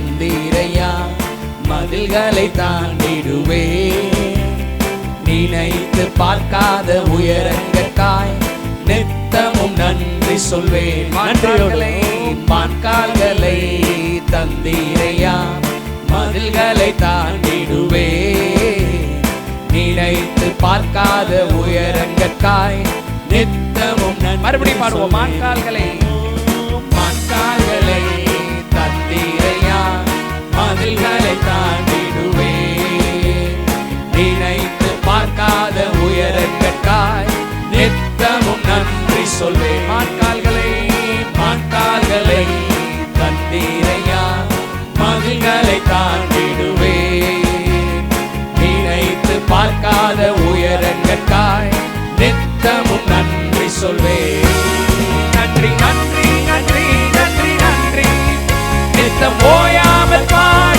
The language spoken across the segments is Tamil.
தந்தீரையா மதில்களை தாண்டிடுவே. நினைத்து பார்க்காத உயரங்கற்காய் நித்தமும் நன்றி சொல்வேன். மான்கால்களை மான்கால்களை தந்தீரையா மதில்களை தாண்டிடுவே. நினைத்து பார்க்காத உயரங்கற்காய் நித்தமும் நன்றி மறுபடியும் பாடுவோம். மான்கால்களை மான்கால்களை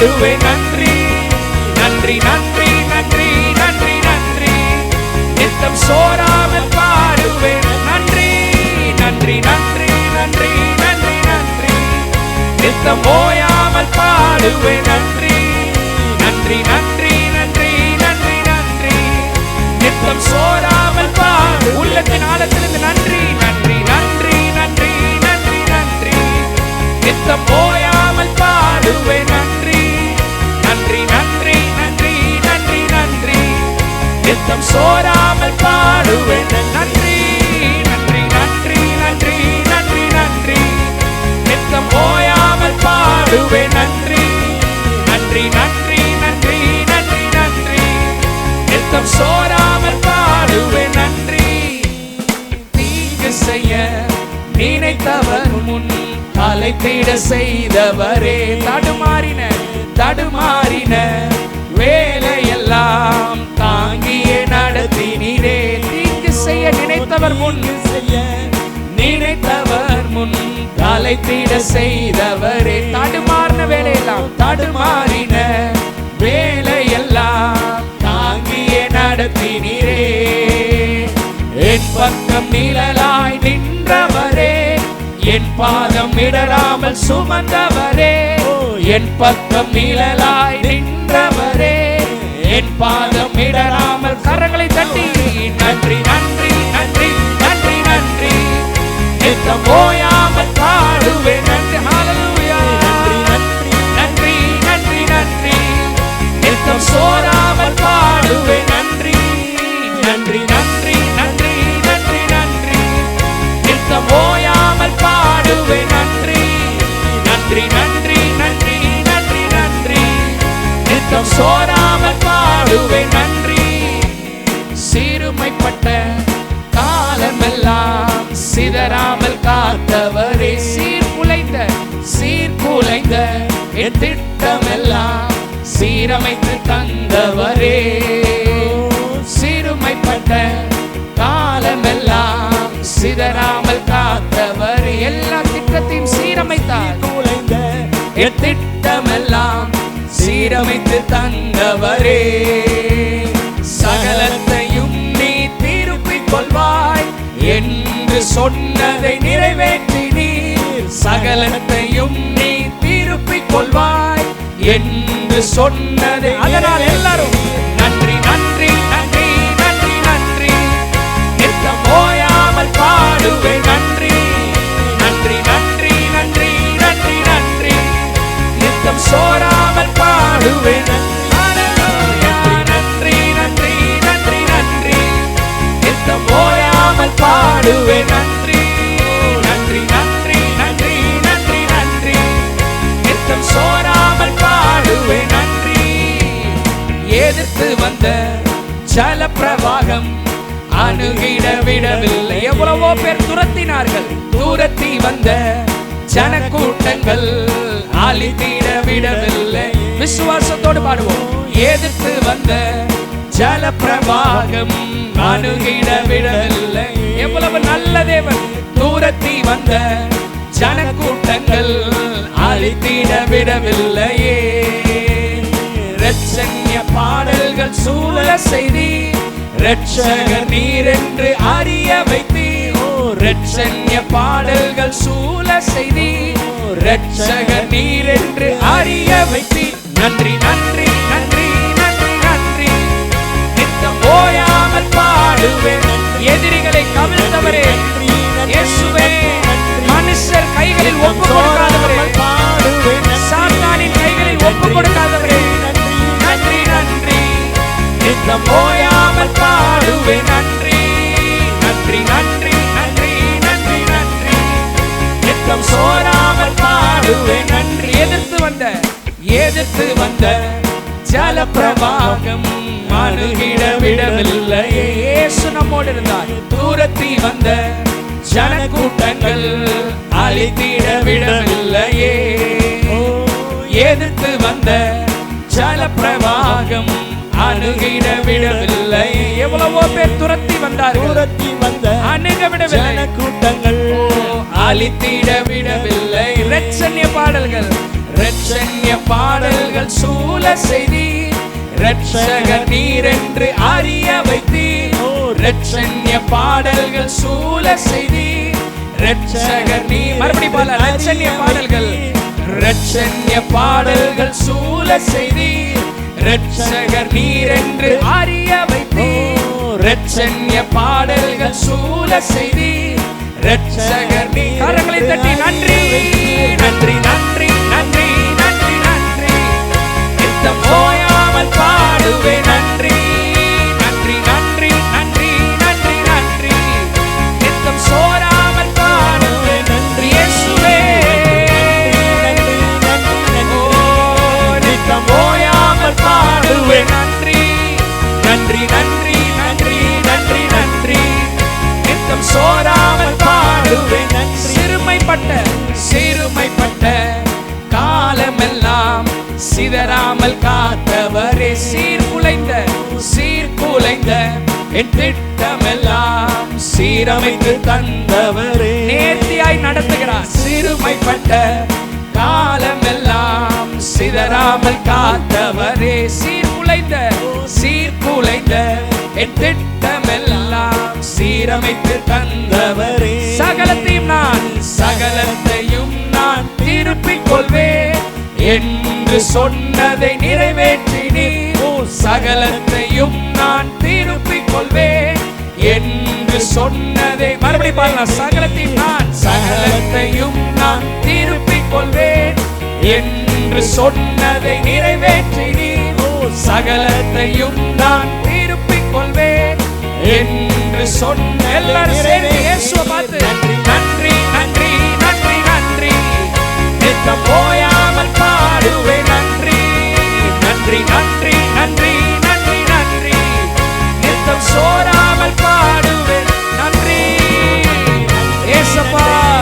பாடுவேன் நன்றி நன்றி நன்றி நன்றி நன்றி நன்றி நித்தம் சோராமல் பாடுவேன் நன்றி நன்றி நன்றி நன்றி நன்றி நன்றி நித்தம் ஓயாமல் பாடுவேன் நன்றி நன்றி நன்றி நன்றி நன்றி நன்றி நித்தம் சோராமல் பாடு உள்ளத்தின் ஆழத்திலிருந்து நன்றி நன்றி நன்றி நன்றி நன்றி நன்றி நித்தம் ஓயாமல் நிலைத்திட செய்தவரே. தடுமாறின தடுமாறின வேலையெல்லாம் தாங்கியே நடத்தினீரே. தீங்கு செய்ய நினைத்தவர் முன் செய்ய நினைத்தவர் முன் தலைத்திட செய்தவரே. தடுமாறின வேலையெல்லாம் தடுமாறின வேலையெல்லாம் தாங்கியே நடத்தினீரே. என் பக்கம் நிழலாய் நின்றவர் என் பாதம் இடராமல் சுமந்தவரே. என் பக்கம் நிழலாய் நின்றவரே. என் பாதம் இடராமல் கரங்களை தட்டி. நன்றி நன்றி நன்றி நன்றி நன்றி. நித்தம் ஓயாமல் பாடுவேன். நித்தம் சோராமல் பாடுவேன் நன்றி. சீருமைப்பட்ட காலமெல்லாம் சிதறாமல் காத்தவரே. சீர்குலைந்த சீர்குலைந்த என் திட்டமெல்லாம் சீரமைத்து தந்தவரே. சீருமைப்பட்ட காலமெல்லாம் சிதறாமல் காத்தவர். எல்லா திட்டத்தையும் சீரமைத்தார் என் திட்டமெல்லாம் சீரமைத்து தந்தவரே. சகலத்தையும் நீ திருப்பிக் கொள்வாய் என்று சொன்னதை நிறைவேற்றினீர் சகலத்தையும் நீ திருப்பிக் கொள்வாய் என்று சொன்னதை அதனால் எல்லாரும் நன்றி நன்றி நன்றி நன்றி நன்றி. நித்தம் ஓயாமல் பாடுவேன். நன்றி. ஜல பிரவாகம் அணுகிட விடவில்லை. எவ்வளவோ பேர் துரத்தினார்கள். தூரத்தி வந்த ஜனக்கூட்டங்கள் அழித்திட விடவில்லை. விசுவாசத்தோடு பாடுவோம். எதிர்த்து வந்த ஜல பிரவாகம் அணுகிட விடவில்லை. எவ்வளவு நல்ல தேவன். தூரத்தி வந்த ஜனக்கூட்டங்கள் அழித்திட விடவில்லையே. ரட்சண்ய பாடல்கள் சூழ செய்தி. ரட்சகர் நீர் என்று அறிய வைத்தீர் ஓ ரட்சண்ய பாடல்கள் சூழ செய்தி. ரட்சகர் நீர் என்று அறிய வைத்தி. நன்றி நன்றி நன்றி நன்றி நன்றி. நித்தம் ஓயாமல் பாடுவேன். எதிரிகளை கவிழ்த்தவரே எதிர்த்து வந்த ஜல பிரவாகம் அணுகிட விடவில்லை. இயேசு நம்மோடு இருந்தார். தூரத்தில் வந்த ஜனக்கூட்டங்கள் அழித்திட விடவில்லையே. எதிர்த்து வந்த ஜல பிரவாகம் அணுகிட விடவில்லை எவ்வளவோ பேர் துரத்தி வந்தார்கள். அணுக விடவில்லை. கூட்டங்கள் அழித்திட விடவில்லை. பாடல்கள். ரட்சண்ய பாடல்கள் சூழ செய்தி ரட்சகர் நீர் என்று அறிய வைத்தீர். ரட்சண்ய பாடல்கள் சூழ செய்தி ரட்சகர் நீர் மறுபடி பால ரட்சண்ய பாடல்கள். ரட்சண்ய பாடல்கள் சூழ செய்தி ரட்சகர் நீர் என்று அறிய வைத்தீர். ரட்சண்ய பாடல்கள் சூழ செய்தி ரட்சகர் நீ கரங்களை தட்டி நன்றி. சிதறாமல் காத்தவரே சீர்குலைந்த சீர்குலைந்த என் திட்டமெல்லாம் சீரமைத்து தந்தவரே. நேர்த்தியாய் நடத்துகிறார். சிறுமைப்பட்ட காலமெல்லாம் சிதறாமல் காத்தவரே. சீர்குலைந்த சீர்குலைந்த என் திட்டமெல்லாம் சீரமைத்து தந்தவரே. சகலத்தையும் நான் சகலத்தையும் நான் என்று சொன்னதை நிறைவேற்றி நீ சகலத்தையும் நான் திருப்பிக் கொள்வேன் என்று சொன்னதை மறுபடி பாருங்க சகலத்தையும் நான் சகலத்தையும் நான் திருப்பிக் கொள்வேன் என்று சொன்னதை நிறைவேற்றி நீ சகலத்தையும் நான் திருப்பிக் கொள்வேன் என்று சொன்ன எல்லாரும் சேர்ந்து இயேசுவை பார்த்து நன்றி நன்றி நன்றி நன்றி நன்றி. நித்தம் பாடுவேன் நன்றி. நன்றி நன்றி நன்றி நன்றி நன்றி. நித்தம் சோராமல் பாடுவேன். நன்றி. ஏசப்பா.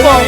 哦